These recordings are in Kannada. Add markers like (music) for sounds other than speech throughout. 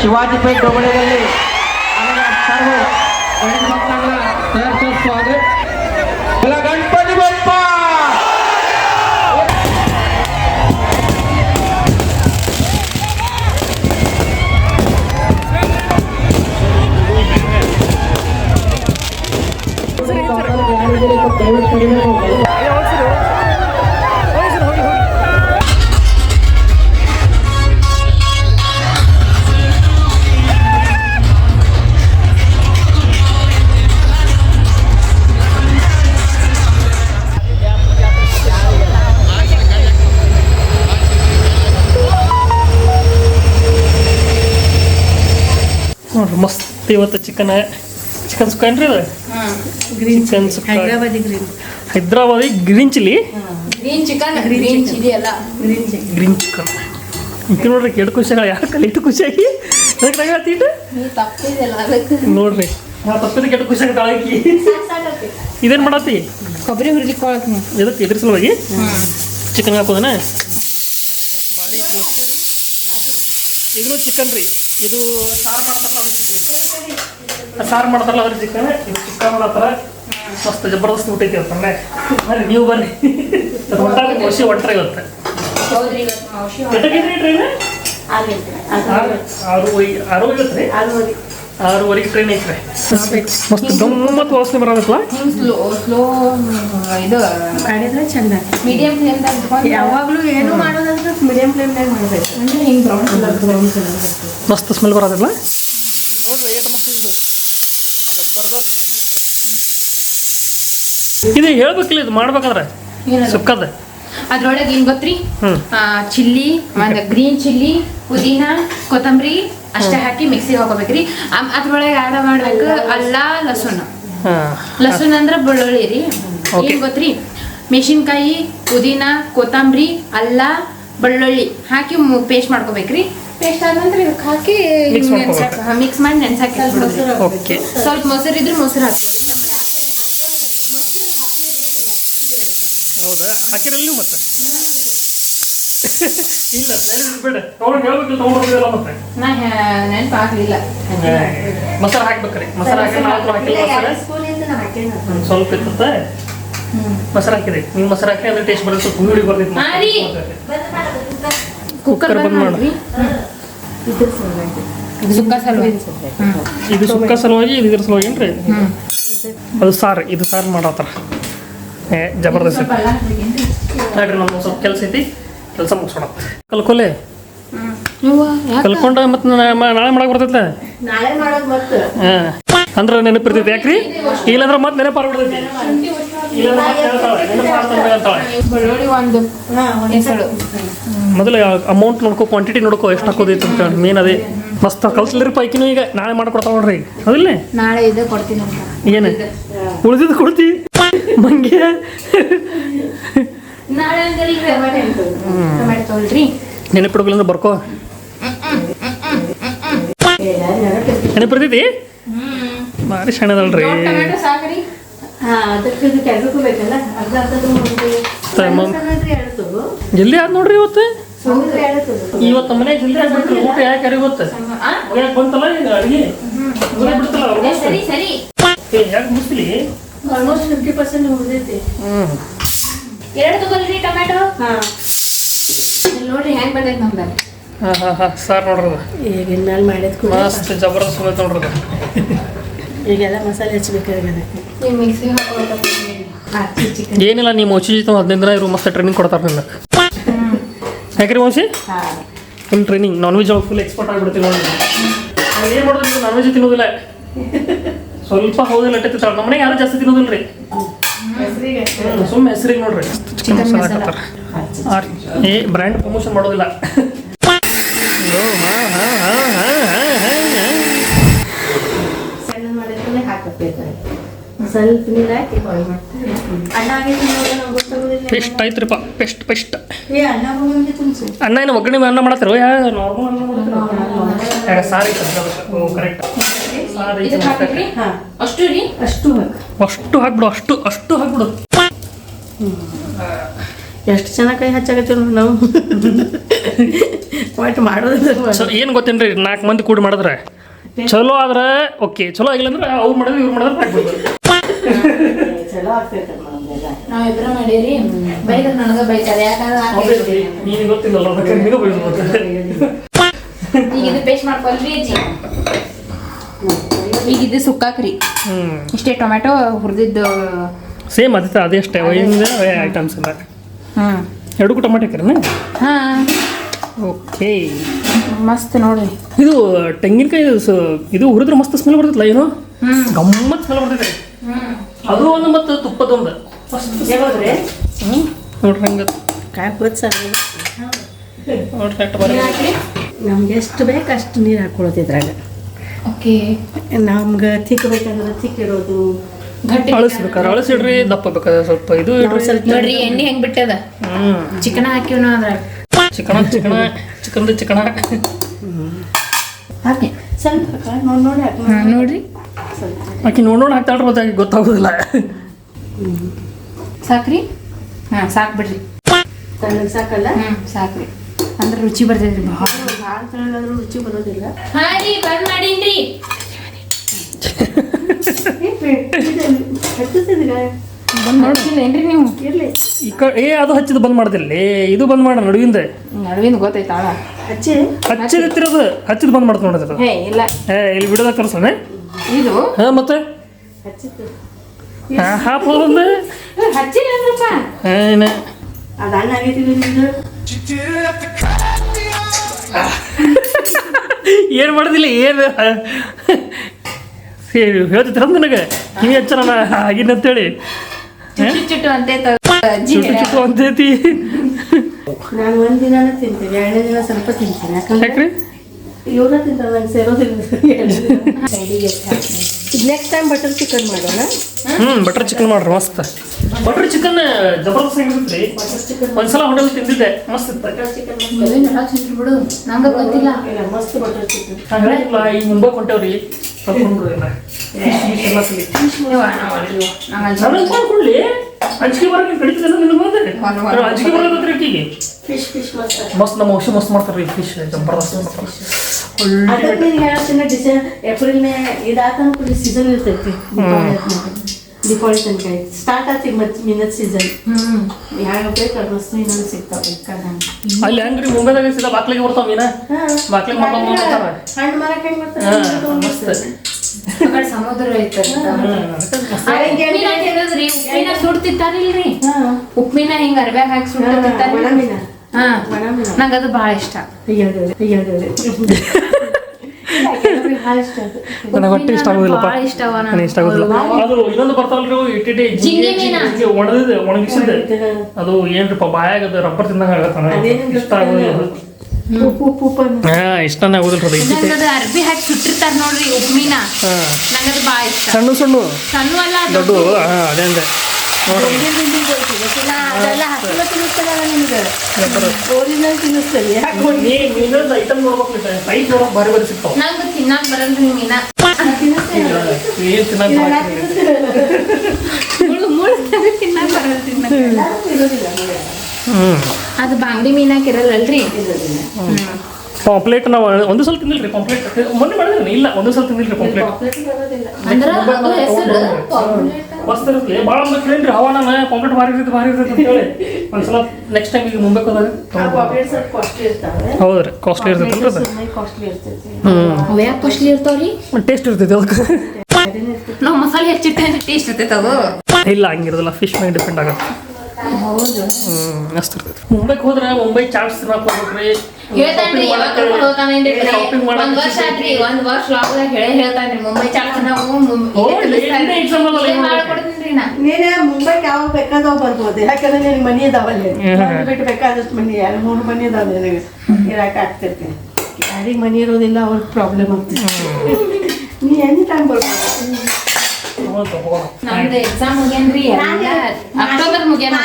शिवाजीपेठ डोंगरेवल्ली आलेल्या सर्व बहीण भक्तांना सहर्ष स्वागत मला गणपती बाप्पा ನೋಡ್ರಿ ಮಸ್ತ್ ಇವತ್ತು ಚಿಕನ್ ಚಿಕನ್ ಸುಕ್ಕ ಏನ್ರಿ ಇದು chicken sukka Hyderabadi green Hyderabadi green chilli green chicken green chilli ಅಲ್ಲ ಗ್ರೀನ್ ಚಿಕನ್ ಗ್ರೀನ್ ಚಿಕನ್ ಈಗ ನೋಡ್ರಿ ಎರಡು ಖುಷಿಯಾಗ? ಯಾರು ಕಲಿ ಇಟ್ಟು ಖುಷಿಯಾಗಿ ಅದಕ್ಕೆ. ಹೇಳ್ತೀಟ ನೋಡ್ರಿ. ನಾ ತಪ್ಪಿದ ಕೆಟ್ಟ ಖುಷಿಯಾಗ ತಾಳಕಿ ಇದೇನು ಮಾಡತ್ತಿ? ಕೊಬ್ಬರಿ ಹುರಿಲಿಕ್ಕೆ ಇದಕ್ಕೆ ಇದ್ರ ಸಲುವಾಗಿ? ಚಿಕನ್ ಹಾಕೋದನ? ಇದನ್ನು ಚಿಕನ್ ರೀ. ಇದು ಸಾರು ಮಾಡ್ತಾರಲ್ಲ ಅವ್ರ ಸಾರು ಮಾಡ್ತಾರಲ್ಲ ಅದ್ರ ಚಿಕನ್ ಇದು ಚಿಕನ್ ಮಾಡತ್ತಾರ ಮಸ್ತ್ ಜಬರ್ದಸ್ತ್ ಊಟ ಐತಿ ಬರ್ರಿ ನೀವು ಬರ್ರಿ. ಒಟ್ಟಾಗಿ ಖುಷಿ ಒಟ್ಟರೆ ಇವತ್ತು ಎಷ್ಟಕ್ಕೆ ಟ್ರೈನ್ ಆರೂವರೆಗೆ ಐತ್ರಿ. ಮಸ್ತ್ ಗಮ್ಮತ್ತು ವಾಸನೆ ಬರೋದಲ್ಲ ಸ್ಲೋ ಸ್ಲೋ ಇದು ಮಾಡಿದ್ರೆ ಚಂದ ಮೀಡಿಯಂ ಫ್ಲೇಮ್ದಾಗ ಯಾವಾಗಲೂ ಏನು ಮಾಡೋದಂದ್ರೆ ಮೀಡಿಯಂ ಫ್ಲೇಮ್ನಾಗ ಮಾಡಬೇಕು. ಅಂದ್ರೆ ಹಿಂಗ್ ಬ್ರೌನ್ ಕಲರ್ ಬ್ರೌನ್ ಕಲರ್ ಮಸ್ತ್ ಸ್ಮೆಲ್ ಬರೋದಿಲ್ಲ ಇದು ಹೇಳ್ಬೇಕಲ್ಲ ಇದು ಮಾಡ್ಬೇಕಾದ್ರೆ? ಸುಕ್ಕದ ಅದ್ರೊಳಗೆ ಏನ್ ಗೊತ್ತ್ರಿ. ಚಿಲ್ಲಿ ಒಂದು ಗ್ರೀನ್ ಚಿಲ್ಲಿ ಪುದೀನ ಕೊತ್ತಂಬರಿ ಅಷ್ಟೇ ಹಾಕಿ ಮಿಕ್ಸಿಗೆ ಹಾಕೋಬೇಕ್ರಿ. ಅದ್ರೊಳಗೆ ಆಡ ಮಾಡ್ಬೇಕು ಅಲ್ಲ ಲಸುನ್. ಲಸುನ್ ಅಂದ್ರೆ ಬೆಳ್ಳುಳ್ಳಿ ರೀ. ಏನ್ ಗೊತ್ತ್ರಿ? ಮೆಣಸಿನ್ಕಾಯಿ ಪುದೀನ ಕೊತ್ತಂಬರಿ ಅಲ್ಲ ಬೆಳ್ಳುಳ್ಳಿ ಹಾಕಿ ಪೇಸ್ಟ್ ಮಾಡ್ಕೋಬೇಕ್ರಿ. ಪೇಸ್ಟ್ ಆದ ನಂತರ ಇದಕ್ಕೆ ಹಾಕಿ ಮಿಕ್ಸ್ ಮಾಡಿ ನೆನ್ಸಾಕಿ ಓಕೆ ಸ್ವಲ್ಪ ಮೊಸರು ಇದ್ರೆ ಮೊಸರು ಹಾಕ್ಬೋದು. ಹೌದಾ? ಹಾಕಿರಲ್ಲ ಮತ್ತೆ? ಇಲ್ಲ ಬೇಡ ತೊಗೊಂಡು ಹೇಳ್ಬೇಕಿಲ್ಲ ತೊಗೊಂಡಿಲ್ಲ ಮತ್ತೆ? ನಾ ನೆನಪು ಆಗ್ಲಿಲ್ಲ. ಮೊಸರು ಹಾಕ್ಬೇಕ್ರಿ. ಮೊಸರು ಹಾಕಿ ನಾವು ಹಾಕಿಲ್ಲ. ಮೊಸರು ಸ್ವಲ್ಪ ಇರ್ತದೆ. ಮೊಸರು ಹಾಕಿರಿ. ನೀವು ಮೊಸರು ಹಾಕಿ ಅಂದ್ರೆ ಟೇಸ್ಟ್ ಬರುತ್ತೆ. ಸ್ವಲ್ಪ ಹುಳಿ ಬರ್ತೈತೆ ಕುಕ್ಕರ್ ಬಂದ್ ಮಾಡಿ ಸುಕ್ಕ ಸಲುವಾಗಿ. ಇದು ಸುಕ್ಕ ಸಲುವಾಗಿ ಇದು ಇದ್ರ ಸಲುವಾಗಿ ಏನ್ರಿ? ಅದು ಸಾರು ಇದು ಸಾರು ಮಾಡತ್ತಾರ ಏ ಜಬರ್ದಸ್ತ್. ಐತಿ ನೋಡ್ರಿ ನಮ್ಗೆ ಸ್ವಲ್ಪ ಕೆಲಸ ಐತಿ ಕೆಲಸ ಮುಗಿಸೋಣ ಕಲ್ಕೊಲೆ? ಕಲ್ಕೊಂಡ ಮತ್ತೆ ನಾಳೆ ಮಾಡಕ್ ಬರ್ತೈತೆ ನಾಳೆ ಮಾಡೋದು ಮತ್ತೆ. ಹಾಂ. ಅಂದ್ರೆ ನೆನಪಿರ್ತೈತಿ ಯಾಕ್ರಿ? ಇಲ್ಲಂದ್ರೆ ಮತ್ತೆ ನೆನಪಾರ್. ಬೆಳ್ಳುಳ್ಳಿ ಒಂದು ಹೆಸರು. ಮೊದಲು ಅಮೌಂಟ್ ನೋಡ್ಕೋ ಕ್ವಾಂಟಿಟಿ ನೋಡ್ಕೋ ಎಷ್ಟು ಹಾಕೋದೈತೆ ಅಂತ ಮೇನ್ ಅದೇ. ಮಸ್ತ್ ಕಲ್ಸ್ಲಿರಿ ಪೈಕಿನೂ ಈಗ. ನಾಳೆ ಮಾಡ್ಕೊಡ್ತಾವ ನೋಡ್ರಿ. ಅದಿಲ್ಲ? ನಾಳೆ ಇದೆ ಕೊಡ್ತೀನಿ ಅಂತ. ಏನು? ಉಳಿದಿದ್ದು ಕೊಡ್ತಿ. ಮಂಗೆ. ನೆನಪಿಡ್ಬೇಕಂದ್ರೆ ಬರ್ಕೋ. ನೆನಪಿರ್ತೈತಿ ಭಾರಿ ಸಣ್ಣದಲ್ರಿ ಜಲ್ದಿ ಆದ್ ನೋಡ್ರಿ ಇವತ್ತು? ಇವತ್ತು ಮನೆ ಜಲ್ದಿ ಆಗ್ಬಿಟ್ರಿ ಊಟ ಯಾಕೆ ಯಾರಿಗೆ ಗೊತ್ತ? ಬಂತಲ್ಲ ಈಗ ಅಡಿಗೆ? ಮುಗ್ದೇ ಬಿಡ್ತಲ್ಲ ಯಾಕೆ ಆಲ್ಮೋಸ್ಟ್ ಫಿಫ್ಟಿ ಪರ್ಸೆಂಟ್ ಎರಡು ತಗೊಳ್ರಿ ಟೊಮೆಟೊ ಹಾ. ಇಲ್ಲಿ ನೋಡ್ರಿ ಹೆಂಗ್ ಬಂದೈತೆ ನಮ್ದು ಹಾಂ ಹಾಂ ಹಾಂ ಸಾರ್ ನೋಡ್ರಿ ಅದು ಈಗ ಇನ್ಮೇಲೆ ಮಾಡಿದ ಮಸ್ತ್ ಜಬರ್ದಸ್ತ್ ಬಂದೈತೆ ನೋಡ್ರಿ ಈಗೆಲ್ಲ ಮಸಾಲೆ ನೀವು ಹಾಕಿ ಚಿಕನ್ ಏನಿಲ್ಲ ನೀವು ಮೋಚಿ ಜೊತೆ ಹದಿನೈದು ದಿನ ಇವರು ಮಸ್ತ್ ಟ್ರೈನಿಂಗ್ ಕೊಡ್ತಾರೆ ನಿನ್ನ ಯಾಕ್ರಿ ಮೋಸಿ ಹಾಂ. ನಿಮ್ಮ ಟ್ರೈನಿಂಗ್ ನಾನ್ ವೆಜ್ ಒಳಗೆ ಫುಲ್ ಎಕ್ಸ್ಪರ್ಟ್ ಆಗಿಬಿಡ್ತೀನಿ ನೋಡಿ. ಏನು ಮಾಡೋದು ನೀವು? ನಾನ್ ವೆಜ್ ತಿನ್ನೋದಿಲ್ಲ. ಸ್ವಲ್ಪ ಹೌದಿಲ್ಲ ಅಟ್ಟೆ ತಿಂತಾಳೆ ನಮ್ಮ ಮನೆಗೆ ಯಾರು ಜಾಸ್ತಿ ತಿನ್ನೋದಿಲ್ಲ ರೀ ಸುಮ್ಮನೆ ಹೆಸರಿಗೆ ನೋಡ್ರಿ. ಚಿಕನ್ ಮಸಾಲ ಹಾಕತ್ತಾರ. ಏ ಬ್ರ್ಯಾಂಡ್ ಪ್ರಮೋಷನ್ ಮಾಡೋದಿಲ್ಲ. ಹಾ, ಹಾ, ಹಾ, ಹಾ. ಸಣ್ಣ ಮಾಡಿದ್ಮೇಲೆ ಹಾಕಬೇಕು ಸ್ವಲ್ಪ ನೀರು ಹಾಕಿ ಬಾಯ್ ಮಾಡ್ತೀವಿ ಅನ್ನ ಆಗೈತಿ ನಮ್ಗೆ ಗೊತ್ತಾಗೋದಿಲ್ಲ ಪೆಸ್ಟ್ ಐತ್ರಿಪ್ಪ ಪೆಸ್ಟ್ ಪೆಸ್ಟ್. ಏ ಅನ್ನ ಹೋಗಂಗೆ ತುಂಬಿಸು ಅನ್ನ ಏನು ಒಗ್ಗರಣೆ ಅನ್ನ ಮಾಡತ್ತಿರೋ ಯಾ ನಾರ್ಮಲ್ ಅನ್ನ ಮಾಡ್ತೀರೋ? ಸಾರಿ ಕರೆಕ್ಟ್ ಸಾರಿ ಇದಕ್ಕೆ ಹಾಕ್ಬೇಕ್ರಿ? ಹಾ. ಅಷ್ಟು ರೀ? ಅಷ್ಟು ಹಾಕು. ಅಷ್ಟು ಹಾಕ್ಬಿಡು ಅಷ್ಟು ಅಷ್ಟು ಹಾಕ್ಬಿಡು. ಎಷ್ಟು ಚೆನ್ನಾಗಿ ಕೈ ಹಚ್ಚಾಕತ್ತೀವಿ ನೋಡಿ ನಾವು. ಒಟ್ಟು ಮಾಡೋದಿಲ್ಲ ಏನು ಗೊತ್ತೇನ್ರಿ? ನಾಲ್ಕು ಮಂದಿ ಕೂಡ ಮಾಡಿದ್ರೆ. ಚಲೋ ಆದ್ರೆ ಓಕೆ ಚಲೋ ಆಗಿಲ್ಲ ಅಂದ್ರೆ ಅವ್ರು ಮಾಡಿದ್ರೆ ಇವ್ರು ಮಾಡಿದ್ರೆ ಚಲೋ ಆಗ್ತೈತೆ ನಮ್ದೆಲ್ಲ ನಾವಿಬ್ರು ಮಾಡೀರಿ ಬೈದ್ರೆ ನನಗೆ ಬೈತಾರೆ. ಯಾಕಂದ್ರೆ ನೀನು ಗೊತ್ತಿಲ್ಲಲ್ಲ ಅದಕ್ಕೆ ನಿನಗೆ ಬೈದು ಈಗ ಇದು ಪೇಸ್ಟ್ ಮಾಡ್ಕೊಳ್ರಿ ಅಜ್ಜಿ. ಈಗ ಇದು ಸುಕ್ಕಾಕ್ರಿ. ಹ್ಞೂ ಇಷ್ಟೇ ಟೊಮೆಟೊ ಹುರಿದಿದ್ದು. ಸೇಮ್ ಅದೇ ಅದೇ ಅಷ್ಟೇ ಒಯ್ಯಿಂದ ಐಟಮ್ಸ್ ಎಲ್ಲ. ಹ್ಮ್. ಎರಡು ಟೊಮೆಟೊ ಹಾಕಿರನ ಹಾ. ಓಕೆ. ಮಸ್ತ್ ನೋಡ್ರಿ. ಇದು ತೆಂಗಿನಕಾಯಿ ಸ- ಇದು ಹುರಿದ್ರೆ ಮಸ್ತ್ ಸ್ಮೆಲ್ ಬರ್ತೈತಲ್ಲ ಏನು? ಗಮ್ಮತ್ ಸ್ಮೆಲ್ ಬರ್ತೈತೆ. ಅದು ಒಂದು ಮತ್ತು ತುಪ್ಪದೊಂದು ಯಾವಾಗ್ರಿ? ಹ್ಞೂ ನೋಡ್ರಿ ಹಂಗೆ. ಕಾಯಿ ಗೊತ್ತ ನೋಡ್ರಿ ಬರ ನಮ್ಗೆ ಎಷ್ಟು ಬೇಕು ಅಷ್ಟು ನೀರು ಹಾಕೊಳ್ಳೋದು ಇದ್ರಾಗ. ಓಕೆ. ನಮ್ಗೆ ತಿಕ್ ಬೇಕಂದ್ರೆ ತಿಕ್ ಇಡೋದು ಗಟ್ಟಿ ಅಳಸ್ಬೇಕಾರೆ ಅಳಸಿಡ್ರಿ ದಪ್ಪ ಬೇಕಾದ್ರೆ ಸ್ವಲ್ಪ ಇದು ಇಡ್ರಿ. ಸ್ವಲ್ಪ ನೋಡ್ರಿ ಎಣ್ಣೆ ಹೆಂಗೆ ಬಿಟ್ಟದ? ಹ್ಞೂ ಚಿಕನ್ ಹಾಕಿವ್ ನಾವು ಅದ್ರಾಗ. ಚಿಕನ ಚಿಕನ ಚಿಕನ್ದು ಚಿಕನ. ಹಾಕಿ ಸ್ವಲ್ಪ ನೋಡಿ ನೋಡ್ರಿ. ಆಕಿ ನೋಡೋಣ ನೋಡಿ ಹಾಕ್ತಾಳ್ರಿ ಮತ್ತೆ ಆಕೆ ಗೊತ್ತಾಗೋದಿಲ್ಲ. ಸಾಕ್ರಿ? ಹಾ ಸಾಕ್ ಬಿಡ್ರಿ. ತಣ್ಣಗೆ ಸಾಕಲ್ಲ? ಹ್ಮ್ ಸಾಕ್ರಿ. ಅಂದ್ರೆ ರುಚಿ ಬರ್ತೈತ್ರಿ ಭಾಳ ಭಾಳ ತಣ್ಣಗಾದ್ರೂ ರುಚಿ ಬರೋದಿಲ್ಲ? ಹಾ ರೀ ಬಂದ್ ಮಾಡೀನ್ರಿ. ಬಂದ್ ನೀವು? ಇರ್ಲಿ. ಈ ಕ ಏ ಅದು ಹಚ್ಚಿದ ಬಂದ್ ಮಾಡ್ದಿಲ್ಲ ಇದು ಬಂದ್ ಮಾಡ ನಡುವಿಂದ. ನಡುವಿಂದ ಗೊತ್ತೈತಾಳ ಹಚ್ಚಿ. ಹಚ್ಚಿದ ಹಚ್ಚಿದ್ ಬಂದ್ ಮಾಡ್ತ ನೋಡಿದ್ರ ಹೇ ಇಲ್ಲ. ಏ ಇಲ್ಲಿ ಬಿಡೋದ ಕರ್ಸನೆ ಇದು? ಹಾ ಮತ್ತೆ? ಹಚ್ಚಿತ್ತು. ಹಚ್ಚಿಲ್ಲ ಅಂದ್ರಪ್ಪ ಏನ ಅದು ಮಾಡೋದಿಲ್ಲ ಏನು? ಹೇಳ್ತಿರ ನನಗೆ? ಕಿವಿ ಹಚ್ಚರ ಆಗಿನ ಅಂತೇಳಿ. ಚುಟ್ಟು ಅಂತೇತಿ ಅಂತ ಅಜ್ಜಿ ಚುಟ್ಟು ಚುಟ್ಟು ಅಂತೈತಿ. ನಾನು ಒಂದು ದಿನಾನ ತಿಂತೀನಿ ಎರಡನೇ ದಿನ ಸ್ವಲ್ಪ ತಿಂತೀನಿ. ಯಾಕಂದ್ರೆ ಇವ್ರ ತಿಂತಾರೆ ನಂಗೆ ಸೇರೋದಿಲ್ಲ ನೆಕ್ಸ್ಟ್ ಟೈಮ್ ಬಟರ್ ಚಿಕನ್ ಮಾಡೋಣ? ಹ್ಮ್ ಬಟರ್ ಚಿಕನ್ ಮಾಡ್ರಿ ಮಸ್ತ್. ಬಟರ್ ಚಿಕನ್ ಜಬರ್ದಸ್ತ್ ಚಿಕನ್ ಒಂದ್ಸಲ ಹೋಟೆಲ್ ತಿಂದಿದ್ದೆ ಮಸ್ತ್. ಇತ್ತು ಬಿಡು ನಂಗ ಗೊತ್ತಿಲ್ಲ. ಇಲ್ಲ ಮಸ್ತ್ ಬಟರ್ ಚಿಕನ್ ಹಂಗಿಲ್ಲ ಈಗ ಮುಂಬೈ ಹೊಂಟವ್ರಿ ಕರ್ಕೊಂಡ್ರು ಎಲ್ಲ ಅಂಜಿಕೆ ಬರೋಕೆ ಕಡಿತದೆ ನಿನಗೆ ಬಂದ್ರೆ ಅಂಜಿಕೆ ಬರೋದತ್ರಿ ಆಕಿಗೆ ಫಿಶ್ ಫಿಶ್ ಮಸ್ತ್. ಮಸ್ತ್ ನಮ್ಮ ಔಷಧಿ ಮಸ್ತ್ ಮಾಡ್ತಾರೆ ಫಿಶ್ ಜಬರ್ದಸ್ತ್ ಮಾಡ್ತಾರೆ ನೀನು ಹೇಳ್ತೀನಿ ಡಿಸೆಂಬರ್ ಏಪ್ರಿಲ್ ಮೇ ಇದಾತಂಕ ಸೀಸನ್ ಇರ್ತೈತಿ. ದೀಪಾವಳಿ ತನಕ. ಸ್ಟಾರ್ಟ್ ಆತಿ ಮತ್ತೆ ಸೀಸನ್ ಹ್ಮ್. ಯಾವ ಬೇಕು ಅದು ವಸ್ತು ಇನ್ನೊಂದು ಸಿಗ್ತಾವೆ ಅಲ್ಲಿ ಹೆಂಗ್ರಿ ಮುಂಬೈದಾಗ ಸೀದಾ ಬಾಕ್ಲಿಗೆ ಬರ್ತಾವ ಮೀನ? ಬಾಕ್ಲಿಗೆ ಮಾಡ್ಕೊಂಡ್ ಹಣ್ಣು ಮರಕ್ಕೆ ಹೆಂಗೆ ಬರ್ತಾರೆ. ಮಸ್ತ್ ಆ ಕಡೆ ಸಮುದ್ರ ಉಪ್ಪಿನ ಸುಡ್ತಿತ್ತಾರಿಲ್ರಿ ಉಪ್ಪಿನ ಹಿಂಗ ಅರ್ಬ್ಯಾಗ ಹಾಕಿ ಸುಡ್ತಿರ್ತಾರ ಹಾ ನಂಗ ಅದು ಬಹಳ ಇಷ್ಟ ಒಣಗಿಸಿದ್ದೆ ಇಷ್ಟ ನನಗೆ ಇಷ್ಟ ಆಗೋದಿಲ್ಲಪ್ಪ ಭಾಳ ಇಷ್ಟವ ನನಗೆ ಇಷ್ಟ ಆಗೋದಿಲ್ಲ ಅದು ಇನ್ನೊಂದು ಬರ್ತಾವಲ್ರಿ ಅವು ಇಟ್ಟಿಟ್ಟು ಜಿಂಗಿ ಮೀನ. ಒಣದಿದೆ ಒಣಗಿಸಿದೆ ಅದು ಏನ್ರಿಪ್ಪ ಬಾಯಾಗ ಅದು ರಬ್ಬರ್ ತಿಂದಂಗ ಆಗತ್ತ ಇಷ್ಟ. ಆಗೋದಿಲ್ಲ ಇಷ್ಟನೇ ಆಗೋದಿಲ್ಲ ಅದು. ಅರ್ಬಿ ಹಾಕಿ ಸುಟ್ಟಿರ್ತಾರ ನೋಡ್ರಿ ಉಪ್ಪಿನ ಹಾ. ನಂಗದು ಭಾಳ ಇಷ್ಟ. ಸಣ್ಣ ಸಣ್ಣ. ಸಣ್ಣ ಅಲ್ಲ ದೊಡ್ಡ ಅದೇ ಅಂದೆ. ನಂಗೆ ತಿನ್ನಾಕ ಬರಲ್ರಿ ಮೀನ. ತಿನ್ನಕ್ ಬರಲ್ಲ ತಿನ್ನಕ ಅದು ಬಾಂಗ್ಡಿ ಮೀನಾಕ ಇರಲ್ಲಲ್ರಿ? ಪಾಂಪ್ಲೇಟ್ ನಾವು ಒಂದು ಸಲ ತಿಂದಿಲ್ರಿ ಪಾಂಪ್ಲೇಟ್ ಮೊನ್ನೆ ಮಾಡಿದ್ರಿ ಇಲ್ಲ ಒಂದು ಸಲ ತಿಂದಿಲ್ರಿ ಪಾಂಪ್ಲೇಟ್ ಅಂದ್ರ ಮಸ್ತ್ ಇರುತ್ತೆ. ಭಾಳ ಮಂದಿ ಕೇಳಿನ್ರಿ ಹವಾನ ಪಾಂಪ್ಲೇಟ್ ಭಾರಿ ಇರ್ತೈತೆ ಭಾರಿ ಇರ್ತೈತೆ ಅಂತ ಹೇಳಿ. ಒಂದ್ಸಲ ನೆಕ್ಸ್ಟ್ ಟೈಮ್ ಈಗ ಮುಂಬೈಕ್ ಹೋದಾಗ ಹೌದ್ರಿ ಕಾಸ್ಟ್ಲಿ ಇರ್ತೈತೆ ಅದು. ಸುಮ್ಮನೆ ಕಾಸ್ಟ್ಲಿ ಇರ್ತಾವ್ರಿ? ಟೇಸ್ಟ್ ಇರ್ತೈತೆ ಅದಕ್ಕೆ. ನಾವು ಮಸಾಲೆ ಹೆಚ್ಚಿಟ್ಟೆ ಟೇಸ್ಟ್ ಇರ್ತೈತೆ ಅದು. ಇಲ್ಲ ಹಂಗಿರೋದಿಲ್ಲ ಫಿಶ್ ಮೇಲೆ ಡಿಪೆಂಡ್ ಆಗುತ್ತೆ. ಮುಂಬೈಗೆ ಹೋದ್ರೆ ಮುಂಬೈ ಚಾಟ್ಸ್ ತಿನ್ನಕ್ ಹೋಗ್ಬೇಕ್ರಿ ಹೇಳ್ತಾನ್ರಿ ಯಾವಾಗ ಕರ್ಕೊಂಡು ಹೋಗ್ತಾನೇನ್ರಿ ಬರೀ Shopping ಮಾಡಕ್ಕೆ ಒಂದ್ ವರ್ಷ ಆತ್ರಿ ಒಂದ್ ವರ್ಷ ಲಾಗ್ದಾಗ ಹೇಳೇ ಹೇಳ್ತಾನ್ರಿ ಮುಂಬೈ ಚಾಟ್ ನಾವು ಹೋಗ್ಲಿ, ಏನೇ exam ಅಲ್ಲ, ಏನ್ ಮಾಡ್ಬೇಕು? ಮಾಡ್ಕೊಡ್ತೀನಿ ನಾ? ನೀನೇ ಮುಂಬೈಗೆ ಯಾವಾಗ ಬೇಕಾದವ್ ಬರ್ಬೋದು ಯಾಕಂದ್ರೆ ನಿನ್ ಮನಿ ಇದಾವಲ್ಲಿ. ಬಿಟ್ಟು ಬೇಕಾದಷ್ಟು ಮನಿ ಎರಡು ಮೂರು ಮನಿ ಅದಾವ ನಿನಗೆ. ಇರಾಕ ಆಗ್ತಿರ್ತೀನಿ. ಯಾರಿಗೆ ಮನಿ ಇರೋದಿಲ್ಲ ಅವ್ರಿಗೆ ಪ್ರಾಬ್ಲಮ್ ಆಗ್ತದೆ ನೀ ಎನಿ ಟೈಮ್ ಬರ್ಬೋದು. ನಮ್ದು ಎಕ್ಸಾಮ್ ಮುಗ್ಯಾನ್ರಿ ಎಲ್ಲ ಅಕ್ಟೋಬರ್ ಮುಗ್ಯಾನ.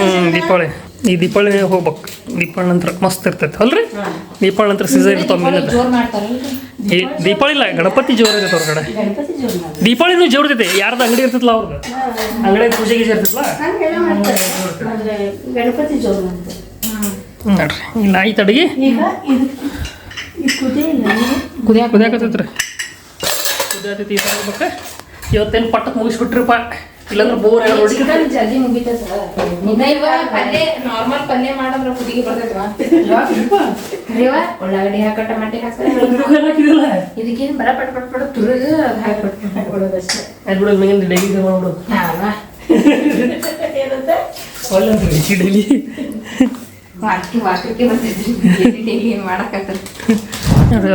ಹ್ಮ್ ದೀಪಾವಳಿ. ಈ ದೀಪಾವಳಿ ಹೋಗ್ಬೇಕು. ದೀಪಾವಳಿ ನಂತರ ಮಸ್ತ್ ಇರ್ತೈತೆ ಅಲ್ರಿ? ದೀಪಾವಳಿ ನಂತರ ಸೀಸನ್ ಇರ್ತಾವ ಈ ದೀಪಾವಳಿ ಇಲ್ಲ ಗಣಪತಿ ಜೋರ್ ಇರ್ತೈತೆ ಹೊರಗಡೆ. ದೀಪಾವಳಿನೂ ಜೋರ್ ಇರ್ತೈತೆ. ಯಾರ್ದು ಅಂಗಡಿ ಇರ್ತೈತಲ್ಲ ಅವ್ರದ್ದು ಅಂಗಡಿ ಪೂಜೆ ಗೀಜೆ ಇರ್ತೈತಲ್ಲ? ಗಣಪತಿ ಜೋರು ನೋಡ್ರಿ. ಇಲ್ಲ ಆಯ್ತು ಅಡಿಗೆ ಕುದಿಯಾಕತ್ತೈತ್ರಿ. ಕುದಿಯಾತೈತಿ ಈ ಬರ್ಬೇಕು ಇವತ್ತೇನು ಪಟ್ಟಕ್ಕೆ ಮುಗಿಸ್ಬಿಟ್ರಿಪ್ಪ ಇಲ್ಲಾಂದ್ರೆ ಬೋರ್ ಎಲ್ಲ ನೋಡಿ. ಚಿಕನ್ ಜಲ್ದಿ ಮುಗಿತ ಸರ್ ಪಲ್ಯ ನಾರ್ಮಲ್ ಪಲ್ಯ ಮಾಡಿದ್ರೆ ಹುಡುಗಿ ಬರ್ತೈತವಾ ಉಳ್ಳಾಗಡ್ಡಿ ಹಾಕ ಟಮಾಟಿ ಹಾಕ ಇದಕ್ಕೇನು ಬರ ಪಟ್ ಪಟ್ ಪಟ್ ತುರುಗು ಹಾಕ್ಬಿಟ್ಟು ಹಾಕ್ಬಿಡೋದಷ್ಟೇ ಪಟ್ ಮಾಡ್ಬಿಡು. ಹಾವಾ ಏನಂತೆ? ಒಳ್ಳೆ ಅಂತ ಡೈಲಿ. ಬರ್ತೈತ್ರಿ ಡೈಲಿ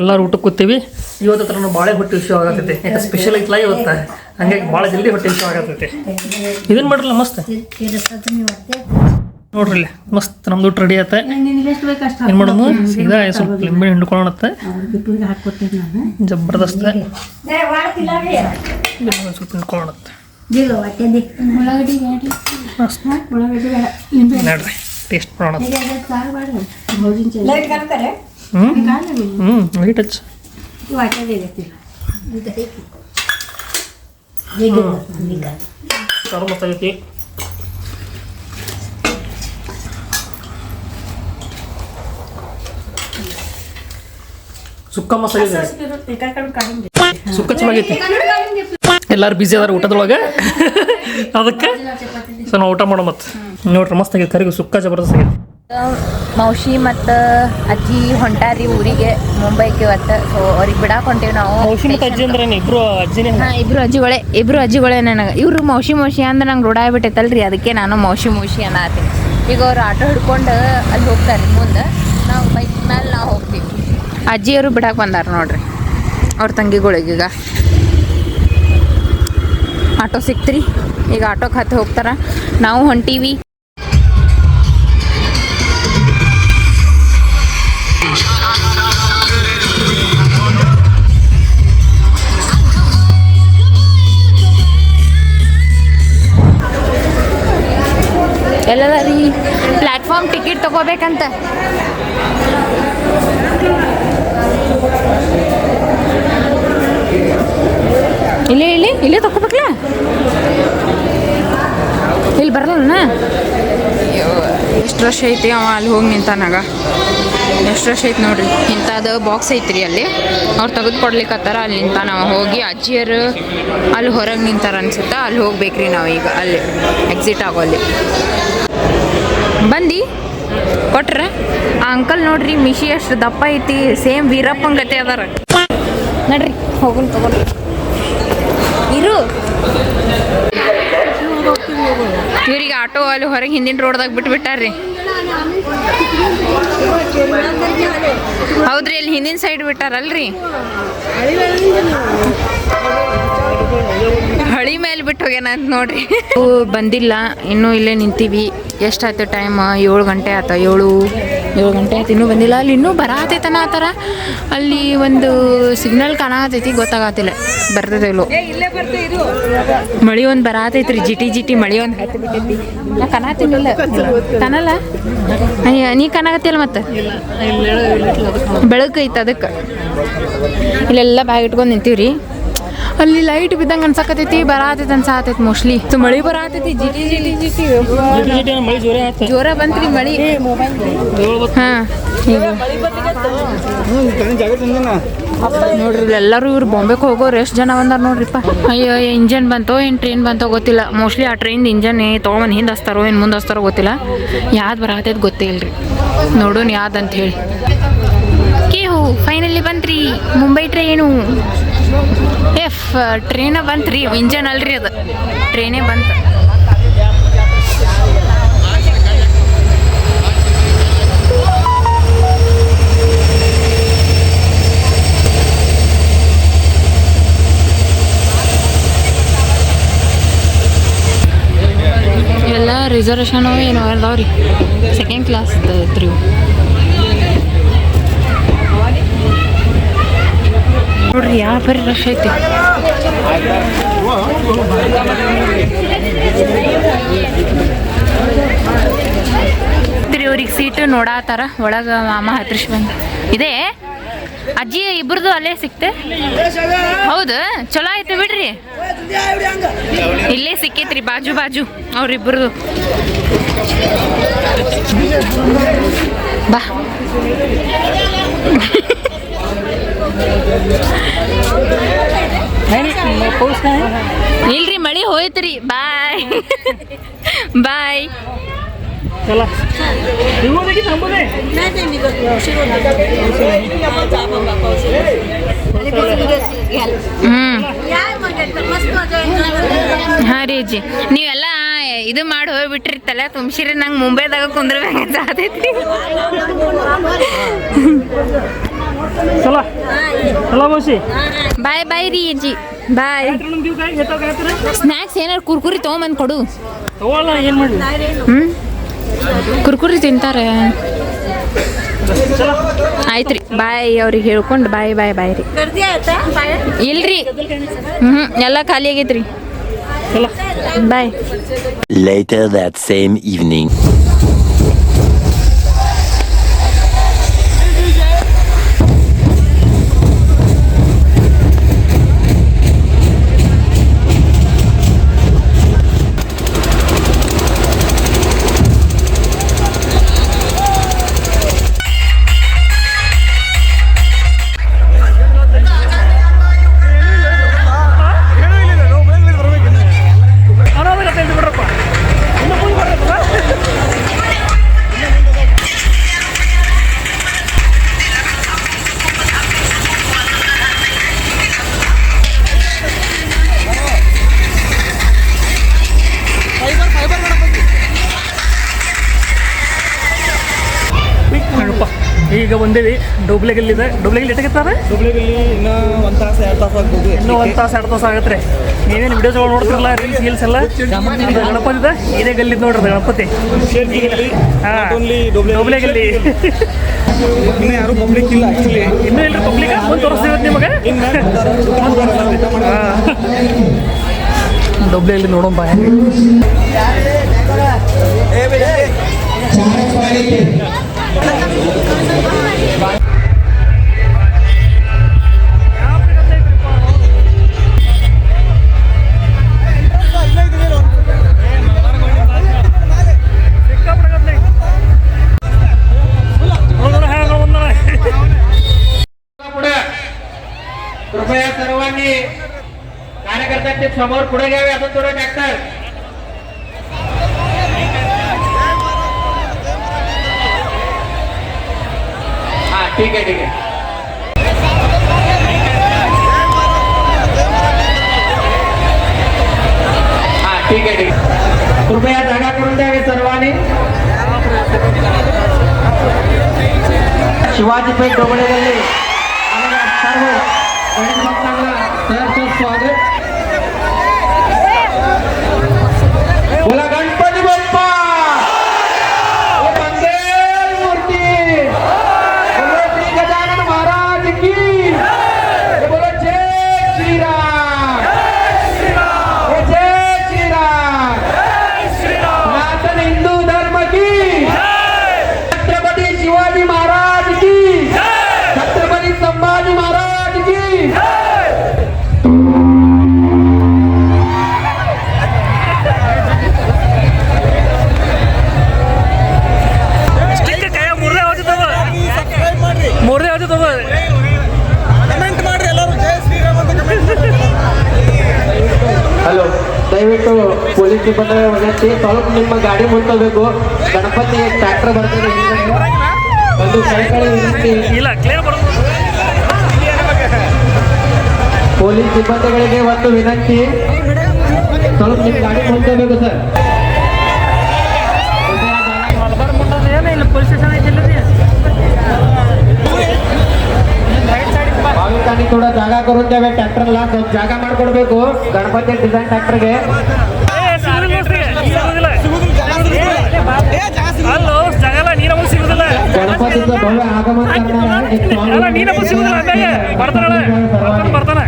ಎಲ್ಲರೂ ಊಟಕ್ಕೆ ಕೂತೀವಿ. ಇವತ್ತು ಹತ್ರ ಭಾಳ ಹೊಟ್ಟೆ ವಿಷಯ ಆಗತೈತಿ ಯಾಕೆ ಸ್ಪೆಷಲ್ ಐತಲ್ಲ ಇವತ್ತು? ಹಂಗಾಗಿ ಭಾಳ ಜಲ್ದಿ ಹೊಟ್ಟೆ ವಿಷಯ ಆಗತೈತಿ ಇದನ್ನ ಮಾಡ್ರಲ್ಲ ಮಸ್ತ್? ನೋಡ್ರಿ ಇಲ್ಲಿ ಮಸ್ತ್ ನಮ್ದು ಊಟ ರೆಡಿ ಆತ. ನಿನಗೆ ಎಷ್ಟು ಬೇಕು ಅಷ್ಟು ಏನು ಮಾಡೋದು? ಸೀದಾ ಸ್ವಲ್ಪ ಲಿಂಬೆ ಹಿಂಡ್ಕೊಳತ್ತ ಜಬರ್ದಸ್ತ. ಸ್ವಲ್ಪ ಹಿಂಡ್ಕೊಳತ್ತ ನೋಡ್ರಿ ಟೇಸ್ಟ್ ಮಾಡೋಣ. ಹ್ಞೂ ಹ್ಞೂ ಲೈಟ್ ಹಚ್ಚ. ವಾಟೆ ಬೇಗತ್ತಿಲ್ಲ ಸುಕ್ಕ ಮಸಾಲೆ. ಸುಕ್ಕ ಚೆನ್ನಾಗೈತಿ ಎಲ್ಲಾರು ಬಿಸಿ ಅದಾರ ಊಟದೊಳಗೆ. ಅದಕ್ಕೆ ಸೊ ನಾವು ಊಟ ಮಾಡೋ ಮತ್ತೆ. ನೋಡ್ರಿ, ಮಸ್ತ್ ಆಗೈತೆ. ಕರಿಗೂ ಸುಕ್ಕ ಜಬರ್ದಸ್ತ್ ಆಗೈತಿ. ಮೌಶಿ ಮತ್ತು ಅಜ್ಜಿ ಹೊಂಟಾರಿ ಊರಿಗೆ ಮುಂಬೈಗೆ ಇವತ್ತು. ಸೊ ಅವ್ರಿಗೆ ಬಿಡಾಕ್ ಹೊಂಟೇವಿ ನಾವು ಇಬ್ರು ಅಜ್ಜಿನೇ? ಹಾ ಇಬ್ರು ಅಜ್ಜಿಗಳೇ ಇಬ್ರು ಅಜ್ಜಿಗಳೇ ನನಗೆ. ಇವರು ಮೌಶಿ ಮೌಶಿ ಅಂದ್ರೆ ನಂಗೆ ರೂಢ ಆಗ್ಬಿಟ್ಟೈತಲ್ರಿ ಅದಕ್ಕೆ ನಾನು ಮೌಶಿ ಮೌಶಿ ಅನ್ನತ್ತೀನಿ ಈಗ ಅವ್ರು ಆಟೋ ಹಿಡ್ಕೊಂಡು ಅಲ್ಲಿ ಹೋಗ್ತಾರೆ ಮುಂದೆ ನಾವು ಬೈಕ್ ಮೇಲೆ ನಾವು ಹೋಗ್ತೀವಿ. ಅಜ್ಜಿಯವರು ಬಿಡಾಕ್ ಬಂದಾರ ನೋಡ್ರಿ ಅವ್ರ ತಂಗಿಗಳಿಗೆ ಈಗ. ಆಟೋ ಸಿಕ್ತ್ರಿ ಈಗ ಆಟೋಗೆ ಹತ್ತಿ ಹೋಗ್ತಾರ. ನಾವು ಹೊಂಟೀವಿ. ಎಲ್ಲದ ರೀ ಪ್ಲ್ಯಾಟ್ಫಾರ್ಮ್ ಟಿಕೆಟ್ ತಗೋಬೇಕಂತ. ಇಲ್ಲಿ ಇಲ್ಲಿ, ಇಲ್ಲೇ ತಗೋಬೇಕಲ್ಲ? ಇಲ್ಲಿ ಬರಲ್ಲ ಎಷ್ಟು ರಶ್ ಐತಿ ಅವ ಅಲ್ಲಿ ಹೋಗಿ ನಿಂತಾನಾಗ? ಎಷ್ಟು ರಶ್ ಐತಿ ನೋಡ್ರಿ. ಇಂಥದ್ದು ಬಾಕ್ಸ್ ಐತ್ರಿ ಅಲ್ಲಿ. ಅವ್ರು ತೆಗೆದು ಕೊಡ್ಲಿಕ್ಕತ್ತಾರ ಅಲ್ಲಿ ನಿಂತ ನಾವು ಹೋಗಿ ಅಜ್ಜಿಯರು ಅಲ್ಲಿ ಹೊರಗೆ ನಿಂತಾರ ಅನ್ಸುತ್ತೆ, ಅಲ್ಲಿ ಹೋಗ್ಬೇಕ್ರಿ ನಾವು ಈಗ ಅಲ್ಲಿ ಎಕ್ಸಿಟ್ ಆಗೋ ಅಲ್ಲಿ ಬಂದು? ಕೊಟ್ರೆ? ಆ ಅಂಕಲ್ ನೋಡ್ರಿ ಮಿಶಿ ಅಷ್ಟು ದಪ್ಪ ಐತಿ ಸೇಮ್ ವೀರಪ್ಪನ ಗತೆ ಅದಾರ. ನಡ್ರಿ ಹೋಗೋಣ ತಗೋರಿ. ಇರು. ಇವ್ರಿಗೆ ಆಟೋ ಅಲ್ಲಿ ಹೊರಗೆ ಹಿಂದಿನ ರೋಡ್ದಾಗ ಬಿಟ್ಟು ಬಿಟ್ಟಾರ್ರಿ ಹೌದ್ರಿ ಇಲ್ಲಿ ಹಿಂದಿನ ಸೈಡ್ ಬಿಟ್ಟಾರಲ್ರಿ? ಹಳಿ ಮೇಲೆ ಬಿಟ್ಟು ಹೋಗ್ಯಾನ ಅಂತ ನೋಡ್ರಿ. ಬಂದಿಲ್ಲ, ಇನ್ನೂ ಇಲ್ಲೇ ನಿಂತೀವಿ. ಎಷ್ಟಾಯ್ತು ಟೈಮ್ ಏಳು ಗಂಟೆ ಆತ ಏಳು? ಏಳು ಗಂಟೆ ಆಯ್ತು. ಇನ್ನೂ ಬಂದಿಲ್ಲ. ಅಲ್ಲಿ ಇನ್ನೂ ಬರಾತೈತನ ಥರ? ಅಲ್ಲಿ ಒಂದು ಸಿಗ್ನಲ್ ಕಾಣತೈತಿ ಗೊತ್ತಾಗತ್ತಿಲ್ಲ. ಬರ್ತದೆ ಇಲ್ಲೋ ಮಳಿ ಒಂದು ರೀ ಜಿಟಿ ಜಿಟಿ ಮಳಿ ಒಂದು ಕಾಣಾತಿಲ್ಲ ಬಿಟ್ಟೈತಿ ನಾ ಕನಾತಿನಿಲ್ಲ ಕನಲ್ಲ ಅಯ್ಯ ನೀ ಕಣಗತ್ತಿಲ್ಲ ಮತ್ತೆ? ಬೆಳಕೈತೆ ಅದಕ್ಕೆ. ಇಲ್ಲೆಲ್ಲ ಬ್ಯಾಗ್ ಇಟ್ಕೊಂಡು ನಿಂತೀವ್ರಿ. ಅಲ್ಲಿ ಲೈಟ್ ಬಿದ್ದಂಗೆ ಅನ್ಸಕತೈತಿ ಬರಾತೈತಿ ಅನ್ಸಾತೈತಿ ಮೋಸ್ಟ್ಲಿ ಮಳಿ ಬರಾತೈತಿ ಜಿಟಿ ಜಿಟಿ ಜಿಟಿ ಜೋರೇ ಬಂತ್ರಿ ಮಳಿ. ಹಾ ನೋಡ್ರಿ ಎಲ್ಲರೂ ಇವ್ರು ಬಾಂಬೆಗೆ ಹೋಗೋರು ಎಷ್ಟು ಜನ ಬಂದಾರ ನೋಡ್ರಿಪ್ಪ. ಅಯ್ಯೋ ಇಂಜನ್ ಬಂತೋ ಏನು ಟ್ರೈನ್ ಬಂತೋ ಗೊತ್ತಿಲ್ಲ. ಮೋಸ್ಟ್ಲಿ ಆ ಟ್ರೈನ್ ಇಂಜನ್ ತೊಗೊಂಡು ಹಿಂದೆ ಹಸ್ತಾರೋ ಏನು ಮುಂದೆ ಹಸ್ತಾರೋ ಗೊತ್ತಿಲ್ಲ. ಯಾವ್ದು ಬರತೈತೆ ಗೊತ್ತೇ ಇಲ್ರಿ. ನೋಡೋಣ ಯಾವ್ದು ಅಂತ ಹೇಳಿ. ಕೇ ಹೋ ಫೈನಲಿ ಬಂತ್ರಿ ಮುಂಬೈ ಟ್ರೈನು ಎಫ್ ಟ್ರೈನ ರೀ ಇಂಜನ್ ಅಲ್ರಿ ಅದು. ಟ್ರೈನೇ ಬಂತು. ಎಲ್ಲ ರಿಸರ್ವೇಷನ್ ಏನೋ ಅದಾವ್ರಿ ಸೆಕೆಂಡ್ ಕ್ಲಾಸ್ ಐತ್ರಿ ನೋಡ್ರಿ ಯಾವ ಬರೀ ರಶ್ ಐತಿ ಇವ್ರಿಗೆ ಸೀಟ್ ನೋಡಾತಾರ ಒಳಗೆ ಮಾಮ ಹತ್ರಿಸ್ ಬಂದು. ಇದೇ? ಅಜ್ಜಿ ಇಬ್ರದು ಅಲ್ಲೇ ಸಿಕ್ತೆ? ಹೌದು? ಚಲೋ ಆಯ್ತು ಬಿಡ್ರಿ. ಇಲ್ಲೇ ಸಿಕ್ಕೈತ್ರಿ, ಬಾಜು ಬಾಜು, ಅವ್ರಿಬ್ರದು. ಬಾ. ಇಲ್ರಿ ಮಳಿ ಹೋಯ್ತ್ರಿ. (laughs) ಬಾಯ್ ಬಾಯ್ ಹಾ ರೀ ನೀವೆಲ್ಲ ಇದು ಮಾಡಿ ಹೋಗ್ಬಿಟ್ಟಿರ್ತಲ್ಲ ತುಂಬಿಸಿರಿ ನಂಗೆ ಮುಂಬೈದಾಗ ಕುಂದ್ರಬೇಕಂತ ಸಾಧ್ಯತೆ चला चला मावशी ಬಾಯ್ ಬಾಯ್ ರೀ ಅಜ್ಜಿ ಬಾಯ್ म्हणून देऊ काय घेतो काय तर ಸ್ನ್ಯಾಕ್ಸ್ ಏನಾರು ಕುರ್ಕುರಿ ತೊಗೊಂಬಂದು ಕೊಡು ತಗೋಲ್ಲ ಏನು ಮಾಡಲಿ ಹ್ಞೂ ಕುರ್ಕುರಿ ತಿಂತಾರೆ ಆಯ್ತು ರೀ ಬಾಯ್ ಅವ್ರಿಗೆ ಹೇಳ್ಕೊಂಡು ಬಾಯ್ ಬಾಯ್ ಬಾಯ್ ರೀ गर्दी आहे आता बाहेर ಇಲ್ರಿ ಹ್ಞೂ ಎಲ್ಲ ಖಾಲಿ ಆಗೈತ್ರಿ चला ಬಾಯ್ Later that same evening. ಡೋಬ್ಲೆಗಲ್ಲಿದೆ. ಡೋಬ್ಲೆಗಲ್ಲಿ ಎಟ್ಟಗಿರ್ತಾರೆ ಗಲ್ಲಿ ಇನ್ನೂ ಒಂದು ತಾಸು ಎರಡು ತಾಸು ಆಗ್ಬೋದು ಇನ್ನೂ ಒಂದು ತಾಸು ಎರಡು ತಾಸು ಆಗತ್ತೆ. ರೀ ನೀವೇನು ವಿಡಿಯೋಸ್ಗಳು ನೋಡ್ತಿರಲ್ಲ ರೀಲ್ಸ್ ಗೀಲ್ಸ್ ಎಲ್ಲ? ಗಣಪತಿ ಇದೆ? ಇದೇ ಗಲ್ಲಿ ನೋಡ್ರಿ ಗಣಪತಿ. ಹಾಂ. ಡೋಬ್ಲೆಗಲ್ಲಿ ಇನ್ನೂ ಯಾರು ಪಬ್ಲಿಕ್ ಇಲ್ಲ ಆ್ಯಕ್ಚುಲಿ ಇನ್ನೂ ಇಲ್ರಿ ಪಬ್ಲಿಕ್ ಮುಂದೆ ತೋರಿಸ್ತೀವಿ ನಿಮಗೆ? ಡೊಬ್ಲೆಯಲ್ಲಿ ನೋಡೋಣ ಬಾ ಹೆಂಗೆ पुढे घ्यावे असं थोडं ट्रॅक्टर हा ठीक आहे ठीक आहे. हा ठीक आहे ठीक आहे. कृपया जागा करून द्यावी सर्वांनी. शिवाजी पेठ डोबळेगल्ली ಸಿಬ್ಬಂದಿ ವಿನಂತಿ ಸ್ವಲ್ಪ ನಿಮ್ಮ ಗಾಡಿ ಮುಂದಬೇಕು ಗಣಪತಿ ಟ್ರ್ಯಾಕ್ಟರ್ ಬರ್ತದೆ ಹಿಂದ್ಗಡೆ. ಒಂದು ಕೈಕಳಿ ವಿನಂತಿ ಇಲ್ಲ ಕ್ಲಿಯರ್ ಬರೋದು ಪೊಲೀಸ್ ಸಿಬ್ಬಂದಿಗಳಿಗೆ ಒಂದು ವಿನಂತಿ ಸ್ವಲ್ಪ ನಿಮ್ಮ ಗಾಡಿ ಮುಂದಬೇಕು ಸರ್ ಮಲಬಾರ್ ಮುಂಡದ ಏನು ಇಲ್ಲ ಪೊಲೀಸ್ ಸ್ಟೇಷನ್ ಐತಿಲ್ಲ ರೀ भाविकांनी थोडा जागा करून द्यावे ट्रॅक्टरला ಸ್ವಲ್ಪ ಜಾಗ ಮಾಡ್ಕೊಡ್ಬೇಕು ಗಣಪತಿ ಡಿಸೈನ್ ಟ್ರ್ಯಾಕ್ಟರ್ಗೆ ಅಲ್ಲೋ ಜಗಲ್ಲ ಅಲ್ಲ ನೀರಮ್ಮ ಸಿಗುದಿಲ್ಲ ಅಂದಾಗೆ ಬರ್ತಾನೆ ಬರ್ತಾನೆ. ಬರ್ತಾನೆ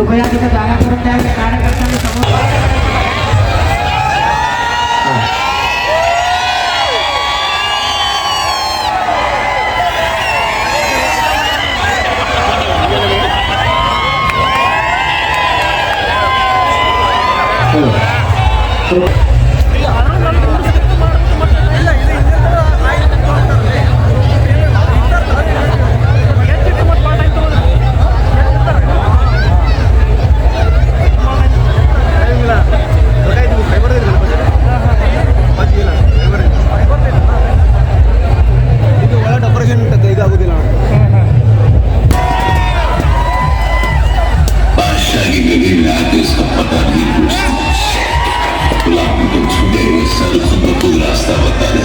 Rupanya kita tangan turun dan tangan kesan. Baby, today is a love, last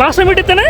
last time ಇಟ್ಟಿತ್ತೇನೆ